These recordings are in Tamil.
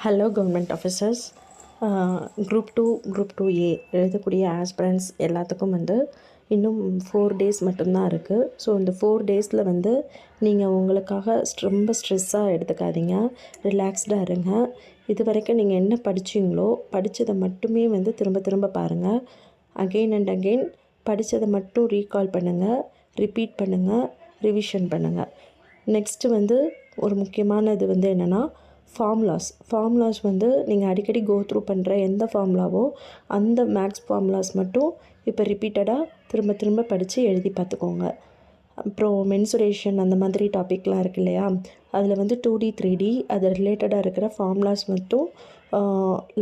Hello government officers group two group two A எழுதக்கூடிய ஆஸ்பிரண்ட்ஸ் எல்லாத்துக்கும் வந்து இன்னும் ஃபோர் டேஸ் மட்டும்தான் இருக்குது ஸோ இந்த ஃபோர் டேஸில் வந்து நீங்கள் உங்களுக்காக ரொம்ப ஸ்ட்ரெஸ்ஸாக எடுத்துக்காதீங்க. ரிலாக்ஸ்டாக இருங்க. இது வரைக்கும் நீங்கள் என்ன படிச்சீங்களோ படித்ததை மட்டுமே வந்து திரும்ப திரும்ப பாருங்கள் அகெயின் அண்ட் அகெயின் படித்ததை மட்டும் ரீகால் பண்ணுங்கள் ரிப்பீட் பண்ணுங்கள் ரிவிஷன் பண்ணுங்கள் நெக்ஸ்ட்டு வந்து ஒரு முக்கியமான இது வந்து என்னென்னா ஃபார்முலாஸ் ஃபார்முலாஸ் வந்து நீங்கள் அடிக்கடி கோ த்ரூ பண்ணுற எந்த ஃபார்முலாவோ அந்த மேக்ஸ் ஃபார்முலாஸ் மட்டும் இப்போ ரிப்பீட்டடாக திரும்ப திரும்ப படித்து எழுதி பார்த்துக்கோங்க. அப்புறம் மென்சுரேஷன் அந்த மாதிரி டாபிக்லாம் இருக்கு இல்லையா? அதில் வந்து டூ டி த்ரீ டி அது ரிலேட்டடாக இருக்கிற ஃபார்முலாஸ் மட்டும்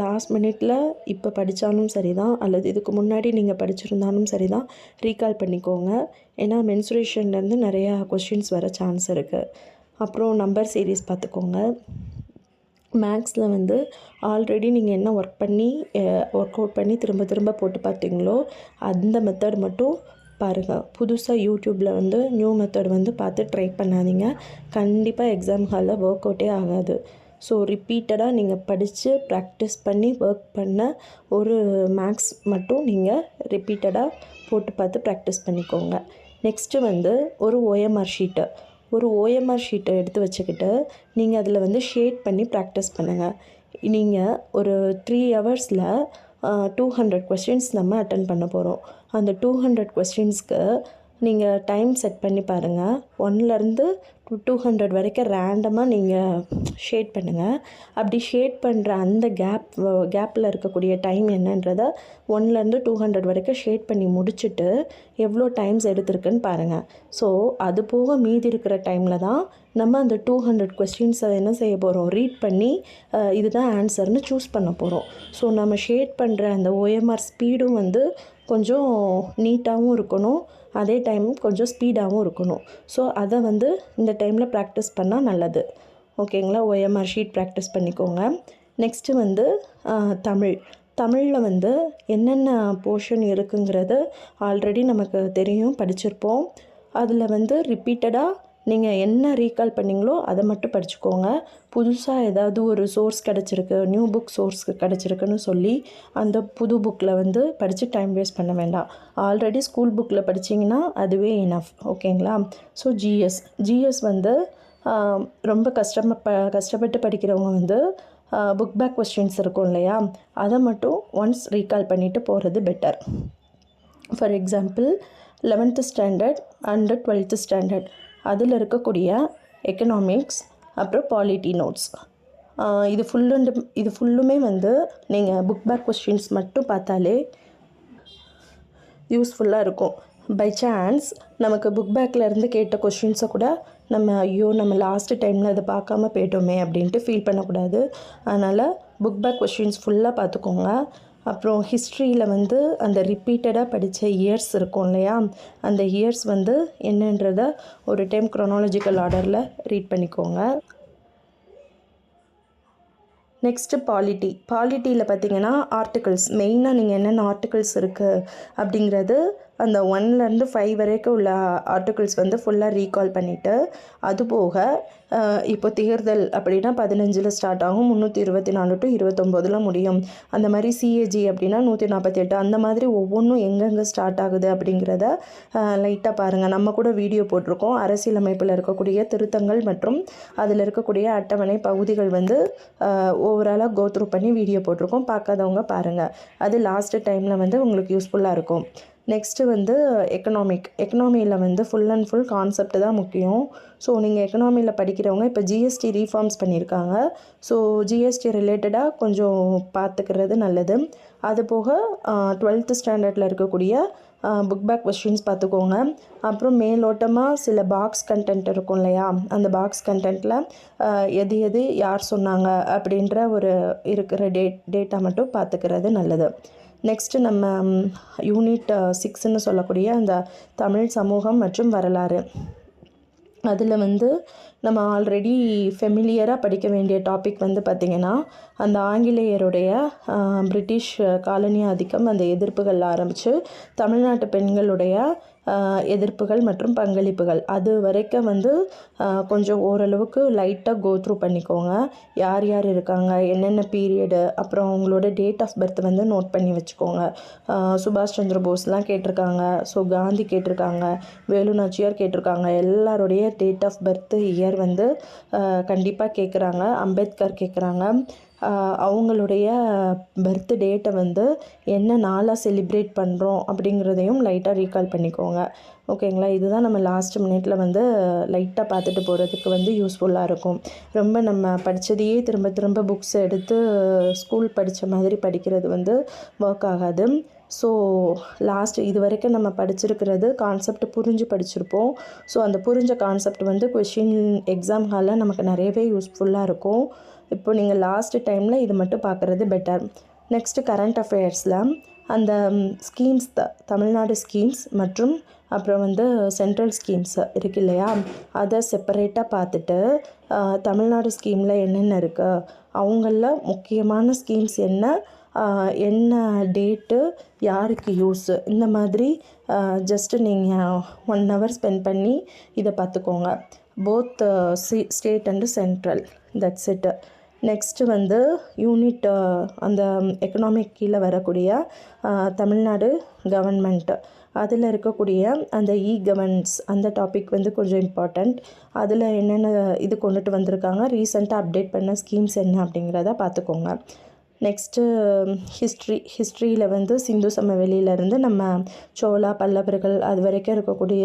லாஸ்ட் மினிட்ல இப்போ படித்தாலும் சரி தான் அல்லது இதுக்கு முன்னாடி நீங்கள் படிச்சிருந்தாலும் சரி தான் ரீகால் பண்ணிக்கோங்க. ஏன்னா மென்சுரேஷன்லேருந்து நிறையா கொஷின்ஸ் வர சான்ஸ் இருக்குது அப்புறம் நம்பர் சீரீஸ் பார்த்துக்கோங்க. மேக்ஸில் வந்து ஆல்ரெடி நீங்கள் என்ன ஒர்க் பண்ணி ஒர்க் அவுட் பண்ணி திரும்ப திரும்ப போட்டு பார்த்தீங்களோ அந்த மெத்தட் மட்டும் பாருங்கள் புதுசாக யூடியூப்பில் வந்து நியூ மெத்தட் வந்து பார்த்து ட்ரை பண்ணாதீங்க. கண்டிப்பாக எக்ஸாம் ஹாலில் ஒர்க் அவுட்டே ஆகாது. ஸோ ரிப்பீட்டடாக நீங்கள் படித்து ப்ராக்டிஸ் பண்ணி ஒர்க் பண்ண ஒரு மேக்ஸ் மட்டும் நீங்கள் ரிப்பீட்டடாக போட்டு பார்த்து ப்ராக்டிஸ் பண்ணிக்கோங்க. நெக்ஸ்ட்டு வந்து ஒரு ஓஎம்ஆர் ஷீட்டு ஒரு ஓஎம்ஆர் ஷீட்டை எடுத்து வச்சுக்கிட்டு நீங்கள் அதில் வந்து ஷேட் பண்ணி ப்ராக்டிஸ் பண்ணுங்கள் நீங்கள் ஒரு த்ரீ ஹவர்ஸில் டூ ஹண்ட்ரட் கொஸ்டின்ஸ் நம்ம அட்டன் பண்ண போகிறோம் அந்த டூ ஹண்ட்ரட் கொஸ்டின்ஸ்க்கு நீங்கள் டைம் செட் பண்ணி பாருங்கள் ஒன்லேருந்து டூ டூ ஹண்ட்ரட் வரைக்கும் ரேண்டமாக நீங்கள் ஷேட் பண்ணுங்கள் அப்படி ஷேட் பண்ணுற அந்த கேப் கேப்பில் இருக்கக்கூடிய டைம் என்னன்றதை ஒன்லேருந்து டூ ஹண்ட்ரட் வரைக்கும் ஷேட் பண்ணி முடிச்சுட்டு எவ்வளோ டைம்ஸ் எடுத்திருக்குன்னு பாருங்கள் ஸோ அது போக மீதி இருக்கிற டைமில் தான் நம்ம அந்த டூ ஹண்ட்ரட் கொஸ்டின்ஸை என்ன செய்ய போகிறோம் ரீட் பண்ணி இதுதான் ஆன்சர்னு சூஸ் பண்ண போகிறோம் ஸோ நம்ம ஷேட் பண்ணுற அந்த ஓஎம்ஆர் ஸ்பீடும் வந்து கொஞ்சம் நீட்டாகவும் இருக்கணும். அதே டைம் கொஞ்சம் ஸ்பீடாகவும் இருக்கணும். ஸோ அதை வந்து இந்த டைமில் ப்ராக்டிஸ் பண்ணால் நல்லது. ஓகேங்களா ஓஎம்ஆர் ஷீட் ப்ராக்டிஸ் பண்ணிக்கோங்க. நெக்ஸ்ட்டு வந்து தமிழ். தமிழில் வந்து என்னென்ன போர்ஷன் இருக்குங்கிறது ஆல்ரெடி நமக்கு தெரியும் படிச்சிருப்போம். அதில் வந்து ரிப்பீட்டடாக நீங்கள் என்ன ரீகால் பண்ணீங்களோ அதை மட்டும் படிச்சுக்கோங்க. புதுசாக ஏதாவது ஒரு சோர்ஸ் கிடச்சிருக்கு நியூ புக் சோர்ஸ் கிடச்சிருக்குன்னு சொல்லி அந்த புது புக்கில் வந்து படித்து டைம் வேஸ்ட் பண்ண வேண்டாம். ஆல்ரெடி ஸ்கூல் புக்கில் படிச்சிங்கன்னா அதுவே இனஃப் ஓகேங்களா ஸோ ஜிஎஸ் ஜிஎஸ் வந்து ரொம்ப கஷ்டம ப கஷ்டப்பட்டு படிக்கிறவங்க வந்து புக் பேக் கொஸ்டின்ஸ் இருக்கும் இல்லையா? அதை மட்டும் ஒன்ஸ் ரீகால் பண்ணிவிட்டு போகிறது better for example eleventh standard and twelfth standard அதில் இருக்கக்கூடிய எக்கனாமிக்ஸ் அப்புறம் பாலிட்டி நோட்ஸ் இது ஃபுல் அண்ட் இது ஃபுல்லுமே வந்து நீங்கள் புக் பேக் கொஸ்டின்ஸ் மட்டும் பார்த்தாலே யூஸ்ஃபுல்லாக இருக்கும். பை சான்ஸ் நமக்கு புக் பேக்கில் இருந்து கேட்ட கொஷின்ஸை கூட நம்ம ஐயோ நம்ம லாஸ்ட் டைமில் அதை பார்க்காம போயிட்டோமே அப்படின்ட்டு ஃபீல் பண்ணக்கூடாது. அதனால் புக் பேக் கொஷின்ஸ் ஃபுல்லாக பார்த்துக்கோங்க. அப்புறம் ஹிஸ்ட்ரியில் வந்து அந்த ரிப்பீட்டடாக படித்த இயர்ஸ் இருக்கும் இல்லையா? அந்த இயர்ஸ் வந்து என்னன்றத ஒரு டைம் க்ரோனாலஜிக்கல் ஆர்டரில் ரீட் பண்ணிக்கோங்க. நெக்ஸ்ட்டு பாலிட்டி பாலிட்டியில் பார்த்தீங்கன்னா ஆர்டிகல்ஸ் மெயினாக நீங்கள் என்னென்ன ஆர்டிகல்ஸ் இருக்குது அப்படிங்கிறது அந்த ஒன்லேருந்து ஃபைவ் வரைக்கும் உள்ள ஆர்டிகிள்ஸ் வந்து ஃபுல்லாக ரீகால் பண்ணிவிட்டு அதுபோக இப்போ தேர்தல் அப்படின்னா பதினஞ்சில் ஸ்டார்ட் ஆகும் முந்நூற்றி இருபத்தி நாலு டு இருபத்தொம்போதில் முடியும். அந்த மாதிரி சிஏஜி அப்படின்னா நூற்றி நாற்பத்தி எட்டு அந்த மாதிரி ஒவ்வொன்றும் எங்கெங்கே ஸ்டார்ட் ஆகுது அப்படிங்கிறத லைட்டாக பாருங்கள் நம்ம கூட வீடியோ போட்டிருக்கோம். அரசியலமைப்பில் இருக்கக்கூடிய திருத்தங்கள் மற்றும் அதில் இருக்கக்கூடிய அட்டவணை பகுதிகள் வந்து ஓவராலாக கோத்ரூ பண்ணி வீடியோ போட்டிருக்கோம். பார்க்காதவங்க பாருங்கள் அது லாஸ்ட்டு டைமில் வந்து உங்களுக்கு யூஸ்ஃபுல்லாக இருக்கும். நெக்ஸ்ட்டு வந்து எக்கனாமிக் எக்கனாமியில் வந்து ஃபுல் அண்ட் ஃபுல் கான்செப்ட் தான் முக்கியம். ஸோ நீங்கள் எக்கனாமியில் படிக்கிறவங்க இப்போ ஜிஎஸ்டி ரீஃபார்ம்ஸ் பண்ணியிருக்காங்க ஸோ ஜிஎஸ்டி ரிலேட்டடாக கொஞ்சம் பார்த்துக்கிறது நல்லது. அது போக டுவெல்த்து ஸ்டாண்டர்டில் இருக்கக்கூடிய புக் பேக் கொஸ்டின்ஸ் பார்த்துக்கோங்க அப்புறம் மேலோட்டமாக சில பாக்ஸ் கண்டென்ட் இருக்கும் இல்லையா? அந்த பாக்ஸ் கண்டென்ட்டில் எது எது யார் சொன்னாங்க அப்படின்ற ஒரு இருக்கிற டேட் டேட்டா மட்டும் பார்த்துக்கிறது நல்லது. நெக்ஸ்ட்டு நம்ம யூனிட் சிக்ஸ்ன்னு சொல்லக்கூடிய அந்த தமிழ் சமூகம் மற்றும் வரலாறு. அதில் வந்து நம்ம ஆல்ரெடி ஃபெமிலியராக படிக்க வேண்டிய டாபிக் வந்து பார்த்திங்கன்னா அந்த ஆங்கிலேயருடைய பிரிட்டிஷ் காலனி ஆதிக்கம் அந்த எதிர்ப்புகள் ஆரம்பித்து தமிழ்நாட்டு பெண்களுடைய எதிர்ப்புகள் மற்றும் பங்களிப்புகள். அது வரைக்கும் வந்து கொஞ்சம் ஓரளவுக்கு லைட்டாக கோ த்ரூ பண்ணிக்கோங்க. யார் யார் இருக்காங்க என்னென்ன பீரியடு அப்புறம் அவங்களோட டேட் ஆஃப் பர்த் வந்து நோட் பண்ணி வச்சுக்கோங்க. சுபாஷ் சந்திர போஸ்லாம் கேட்டிருக்காங்க ஸோ காந்தி கேட்டிருக்காங்க வேலு நாச்சியார் கேட்டிருக்காங்க. எல்லாருடைய டேட் ஆஃப் பர்த் இயர் வந்து கண்டிப்பாக கேட்குறாங்க அம்பேத்கர் கேட்குறாங்க அவங்களுடைய பர்த் டேட்டை வந்து என்ன நாளாக செலிப்ரேட் பண்ணுறோம் அப்படிங்கிறதையும் லைட்டாக ரீகால் பண்ணிக்கோங்க. ஓகேங்களா இதுதான் நம்ம லாஸ்ட் மினிட்ல வந்து லைட்டாக பார்த்துட்டு போகிறதுக்கு வந்து யூஸ்ஃபுல்லாக இருக்கும். ரொம்ப நம்ம படித்ததையே திரும்ப திரும்ப புக்ஸ் எடுத்து ஸ்கூல் படித்த மாதிரி படிக்கிறது வந்து ஒர்க் ஆகாது. ஸோ லாஸ்ட் இது வரைக்கும் நம்ம படிச்சிருக்கிறது கான்செப்ட் புரிஞ்சு படிச்சிருப்போம். ஸோ அந்த புரிஞ்ச கான்செப்ட் வந்து கொஷின் எக்ஸாம் ஹாலில் நமக்கு நிறையவே யூஸ்ஃபுல்லாக இருக்கும். இப்போ நீங்கள் லாஸ்ட் டைமில் இது மட்டும் பார்க்குறது பெட்டர் நெக்ஸ்ட்டு கரண்ட் அஃபேர்ஸில் அந்த ஸ்கீம்ஸ் த தமிழ்நாடு ஸ்கீம்ஸ் மற்றும் அப்புறம் வந்து சென்ட்ரல் ஸ்கீம்ஸ் இருக்கு இல்லையா? அதை செப்பரேட்டாக பார்த்துட்டு தமிழ்நாடு ஸ்கீமில் என்னென்ன இருக்குது அவங்களில் முக்கியமான ஸ்கீம்ஸ் என்ன? என்ன டேட்டு யாருக்கு யூஸு இந்த மாதிரி ஜஸ்ட்டு நீங்கள் ஒன் ஹவர் ஸ்பெண்ட் பண்ணி இதை பார்த்துக்கோங்க. Both C state and central that's it next வந்து யூனிட் அந்த எக்கனாமிக் கீழே வரக்கூடிய தமிழ்நாடு கவர்மெண்ட் அதில் இருக்கக்கூடிய அந்த இ கவர்னன்ஸ் அந்த டாபிக் வந்து கொஞ்சம் இம்பார்ட்டண்ட் அதில் என்னென்ன இது கொண்டுட்டு வந்திருக்காங்க? ரீசெண்டாக அப்டேட் பண்ண ஸ்கீம்ஸ் என்ன அப்படிங்கிறத பார்த்துக்கோங்க. நெக்ஸ்ட்டு ஹிஸ்ட்ரி ஹிஸ்ட்ரியில் வந்து சிந்து சமவெளியிலேருந்து நம்ம சோழா பல்லவர்கள் அது வரைக்கும் இருக்கக்கூடிய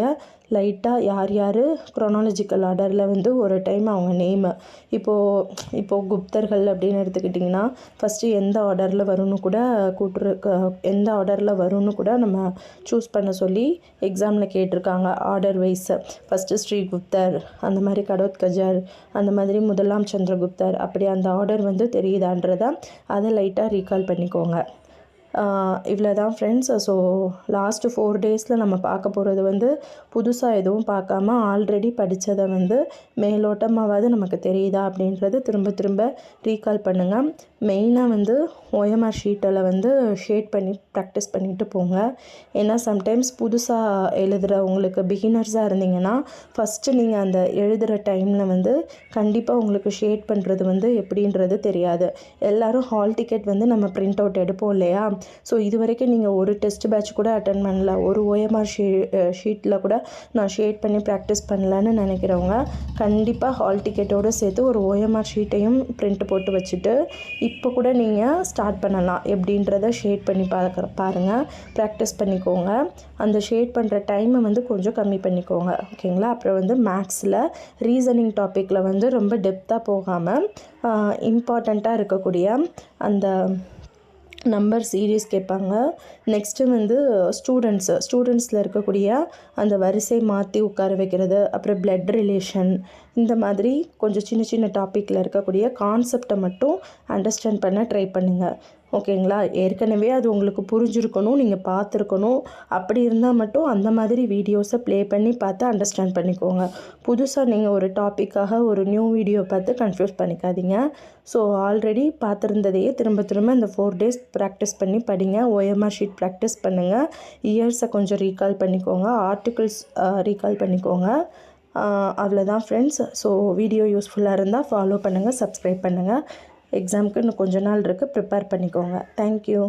லைட்டாக யார் யார் குரோனாலஜிக்கல் ஆர்டரில் வந்து ஒரு டைம் அவங்க நேமு இப்போது இப்போது குப்தர்கள் அப்படின்னு எடுத்துக்கிட்டிங்கன்னா ஃபஸ்ட்டு எந்த ஆர்டரில் வரும்னு கூட கூட்டுரு எந்த ஆர்டரில் வரும்னு கூட நம்ம சூஸ் பண்ண சொல்லி எக்ஸாமில் கேட்டிருக்காங்க ஆர்டர் வைஸு ஃபஸ்ட்டு ஸ்ரீகுப்தர் அந்த மாதிரி கடோத்கஜர் அந்த மாதிரி முதலாம் சந்திரகுப்தர் அப்படி அந்த ஆர்டர் வந்து தெரியுதான்றத அதை லைட்டாக ரீகால் பண்ணிக்கோங்க. இவ்வளோ தான் ஃப்ரெண்ட்ஸ் ஸோ லாஸ்ட்டு ஃபோர் டேஸில் நம்ம பார்க்க போகிறது வந்து புதுசாக எதுவும் பார்க்காம ஆல்ரெடி படித்ததை வந்து மேலோட்டமாவது நமக்கு தெரியுதா அப்படின்றது திரும்ப திரும்ப ரீகால் பண்ணுங்கள் மெயினாக வந்து ஓஎம்ஆர் ஷீட்டில் வந்து ஷேட் பண்ணி ப்ராக்டிஸ் பண்ணிட்டு போங்க. ஏன்னா சம்டைம்ஸ் புதுசாக எழுதுகிறவங்களுக்கு பிகினர்ஸாக இருந்தீங்கன்னா ஃபஸ்ட்டு நீங்கள் அந்த எழுதுகிற டைமில் வந்து கண்டிப்பாக உங்களுக்கு ஷேட் பண்ணுறது வந்து எப்படின்றது தெரியாது. எல்லோரும் ஹால் டிக்கெட் வந்து நம்ம பிரிண்ட் அவுட் எடுப்போம் இல்லையா? ஸோ இது வரைக்கும் நீங்கள் ஒரு டெஸ்ட் பேட்ச் கூட அட்டன் பண்ணல ஒரு ஓஎம்ஆர் ஷீ ஷீட்டில் கூட நான் ஷேட் பண்ணி ப்ராக்டிஸ் பண்ணலான்னு நினைக்கிறவங்க கண்டிப்பாக ஹால் டிக்கெட்டோடு சேர்த்து ஒரு ஓஎம்ஆர் ஷீட்டையும் பிரிண்ட் போட்டு வச்சுட்டு இப்போ கூட நீங்கள் ஸ்டார்ட் பண்ணலாம் எப்படின்றத ஷேட் பண்ணி பார்க்குற பாருங்கள் ப்ராக்டிஸ் பண்ணிக்கோங்க. அந்த ஷேட் பண்ணுற டைமை வந்து கொஞ்சம் கம்மி பண்ணிக்கோங்க ஓகேங்களா அப்புறம் வந்து மேக்ஸில் ரீசனிங் டாப்பிக்கில் வந்து ரொம்ப டெப்த்தாக போகாமல் இம்பார்ட்டண்ட்டாக இருக்கக்கூடிய அந்த நம்பர் சீரீஸ் கேட்பாங்க. நெக்ஸ்ட்டு வந்து ஸ்டூடெண்ட்ஸு ஸ்டூடெண்ட்ஸில் இருக்கக்கூடிய அந்த வரிசை மாற்றி உட்கார வைக்கிறது அப்புறம் பிளட் ரிலேஷன் இந்த மாதிரி கொஞ்சம் சின்ன சின்ன டாப்பிக்கில் இருக்கக்கூடிய கான்செப்டை மட்டும் அண்டர்ஸ்டாண்ட் பண்ண ட்ரை பண்ணுங்கள் ஓகேங்களா? ஏற்கனவே அது உங்களுக்கு புரிஞ்சிருக்கணும் நீங்கள் பார்த்துருக்கணும். அப்படி இருந்தால் மட்டும் அந்த மாதிரி வீடியோஸை ப்ளே பண்ணி பார்த்து அண்டர்ஸ்டாண்ட் பண்ணிக்கோங்க. புதுசாக நீங்கள் ஒரு டாப்பிக்காக ஒரு நியூ வீடியோ பார்த்து கன்ஃபியூஸ் பண்ணிக்காதீங்க. ஸோ ஆல்ரெடி பார்த்துருந்ததையே திரும்ப திரும்ப இந்த ஃபோர் டேஸ் ப்ராக்டிஸ் பண்ணி படிங்க. ஓஎம்ஆர் ஷீட் ப்ராக்டிஸ் பண்ணுங்கள் இயர்ஸை கொஞ்சம் ரீகால் பண்ணிக்கோங்க. ஆர்டிகிள்ஸ் ரீகால் பண்ணிக்கோங்க. அவ்வளோதான் ஃப்ரெண்ட்ஸ் ஸோ வீடியோ யூஸ்ஃபுல்லாக இருந்தால் ஃபாலோ பண்ணுங்கள் சப்ஸ்கிரைப் பண்ணுங்கள் எக்ஸாமுக்கு இன்னும் கொஞ்ச நாள் இருக்குது ப்ரிப்பேர் பண்ணிக்கோங்க. தேங்க்யூ